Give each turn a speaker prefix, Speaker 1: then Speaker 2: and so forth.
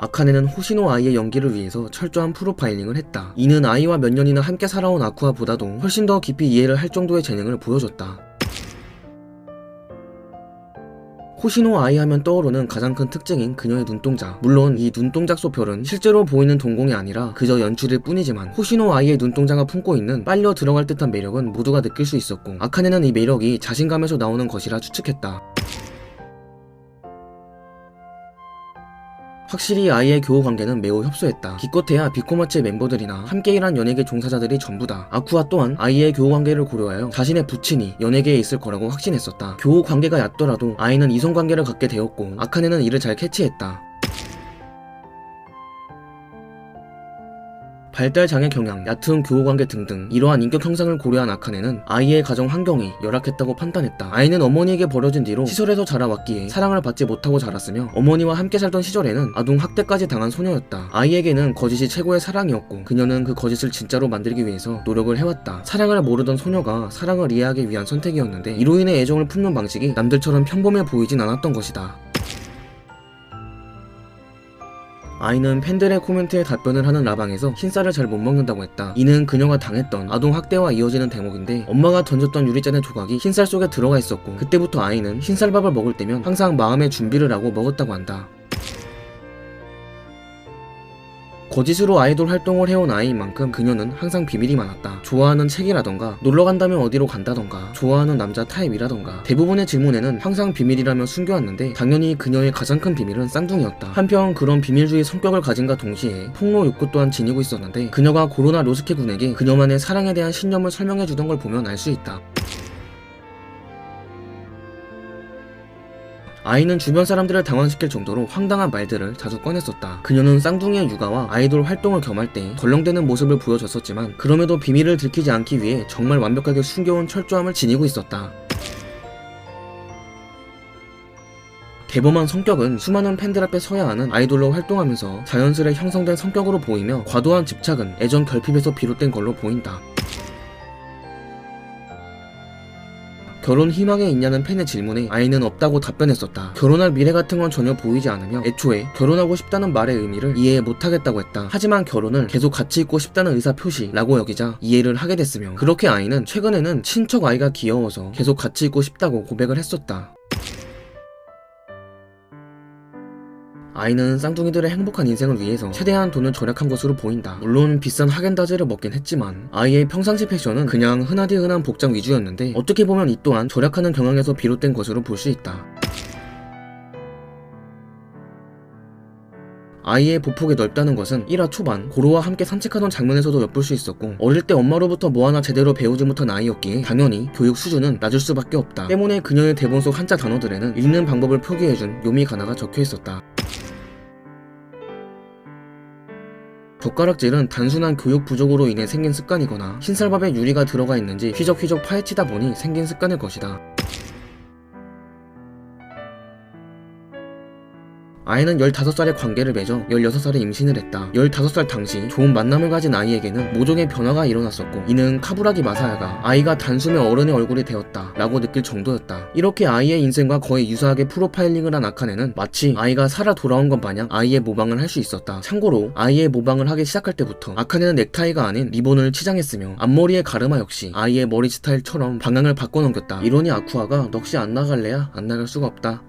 Speaker 1: 아카네는 호시노 아이의 연기를 위해서 철저한 프로파일링을 했다. 이는 아이와 몇 년이나 함께 살아온 아쿠아보다도 훨씬 더 깊이 이해를 할 정도의 재능을 보여줬다. 호시노 아이 하면 떠오르는 가장 큰 특징인 그녀의 눈동자. 물론 이 눈동자 소별은 실제로 보이는 동공이 아니라 그저 연출일 뿐이지만 호시노 아이의 눈동자가 품고 있는 빨려 들어갈 듯한 매력은 모두가 느낄 수 있었고 아카네는 이 매력이 자신감에서 나오는 것이라 추측했다. 확실히 아이의 교우 관계는 매우 협소했다. 기껏해야 비코마츠의 멤버들이나 함께 일한 연예계 종사자들이 전부다. 아쿠아 또한 아이의 교우 관계를 고려하여 자신의 부친이 연예계에 있을 거라고 확신했었다. 교우 관계가 얕더라도 아이는 이성 관계를 갖게 되었고 아카네는 이를 잘 캐치했다. 발달 장애 경향, 얕은 교우 관계 등등 이러한 인격 형상을 고려한 아카네는 아이의 가정 환경이 열악했다고 판단했다. 아이는 어머니에게 버려진 뒤로 시설에서 자라왔기에 사랑을 받지 못하고 자랐으며 어머니와 함께 살던 시절에는 아동 학대까지 당한 소녀였다. 아이에게는 거짓이 최고의 사랑이었고 그녀는 그 거짓을 진짜로 만들기 위해서 노력을 해왔다. 사랑을 모르던 소녀가 사랑을 이해하기 위한 선택이었는데 이로 인해 애정을 품는 방식이 남들처럼 평범해 보이진 않았던 것이다. 아이는 팬들의 코멘트에 답변을 하는 라방에서 흰쌀을 잘 못 먹는다고 했다. 이는 그녀가 당했던 아동 학대와 이어지는 대목인데 엄마가 던졌던 유리잔의 조각이 흰쌀 속에 들어가 있었고 그때부터 아이는 흰쌀밥을 먹을 때면 항상 마음의 준비를 하고 먹었다고 한다. 거짓으로 아이돌 활동을 해온 아이인 만큼 그녀는 항상 비밀이 많았다. 좋아하는 책이라던가, 놀러 간다면 어디로 간다던가, 좋아하는 남자 타입이라던가. 대부분의 질문에는 항상 비밀이라며 숨겨왔는데, 당연히 그녀의 가장 큰 비밀은 쌍둥이였다. 한편 그런 비밀주의 성격을 가진과 동시에 폭로 욕구 또한 지니고 있었는데, 그녀가 고로나 로스케 군에게 그녀만의 사랑에 대한 신념을 설명해주던 걸 보면 알 수 있다. 아이는 주변 사람들을 당황시킬 정도로 황당한 말들을 자주 꺼냈었다. 그녀는 쌍둥이의 육아와 아이돌 활동을 겸할 때 덜렁대는 모습을 보여줬었지만 그럼에도 비밀을 들키지 않기 위해 정말 완벽하게 숨겨온 철저함을 지니고 있었다. 대범한 성격은 수많은 팬들 앞에 서야 하는 아이돌로 활동하면서 자연스레 형성된 성격으로 보이며 과도한 집착은 애정 결핍에서 비롯된 걸로 보인다. 결혼 희망에 있냐는 팬의 질문에 아이는 없다고 답변했었다. 결혼할 미래 같은 건 전혀 보이지 않으며 애초에 결혼하고 싶다는 말의 의미를 이해 못하겠다고 했다. 하지만 결혼을 계속 같이 있고 싶다는 의사 표시라고 여기자 이해를 하게 됐으며 그렇게 아이는 최근에는 친척 아이가 귀여워서 계속 같이 있고 싶다고 고백을 했었다. 아이는 쌍둥이들의 행복한 인생을 위해서 최대한 돈을 절약한 것으로 보인다. 물론 비싼 하겐다즈를 먹긴 했지만 아이의 평상시 패션은 그냥 흔하디 흔한 복장 위주였는데 어떻게 보면 이 또한 절약하는 경향에서 비롯된 것으로 볼 수 있다. 아이의 보폭이 넓다는 것은 1화 초반 고로와 함께 산책하던 장면에서도 엿볼 수 있었고 어릴 때 엄마로부터 뭐 하나 제대로 배우지 못한 아이였기에 당연히 교육 수준은 낮을 수밖에 없다. 때문에 그녀의 대본 속 한자 단어들에는 읽는 방법을 표기해준 요미 가나가 적혀 있었다. 젓가락질은 단순한 교육 부족으로 인해 생긴 습관이거나 흰쌀밥에 유리가 들어가 있는지 휘적휘적 파헤치다 보니 생긴 습관일 것이다. 아이는 15살에 관계를 맺어 16살에 임신을 했다. 15살 당시 좋은 만남을 가진 아이에게는 모종의 변화가 일어났었고 이는 카부라기 마사야가 아이가 단숨에 어른의 얼굴이 되었다 라고 느낄 정도였다. 이렇게 아이의 인생과 거의 유사하게 프로파일링을 한 아카네는 마치 아이가 살아 돌아온 것 마냥 아이의 모방을 할 수 있었다. 참고로 아이의 모방을 하기 시작할 때부터 아카네는 넥타이가 아닌 리본을 치장했으며 앞머리의 가르마 역시 아이의 머리 스타일처럼 방향을 바꿔 넘겼다. 이러니 아쿠아가 넋이 안 나갈래야 안 나갈 수가 없다.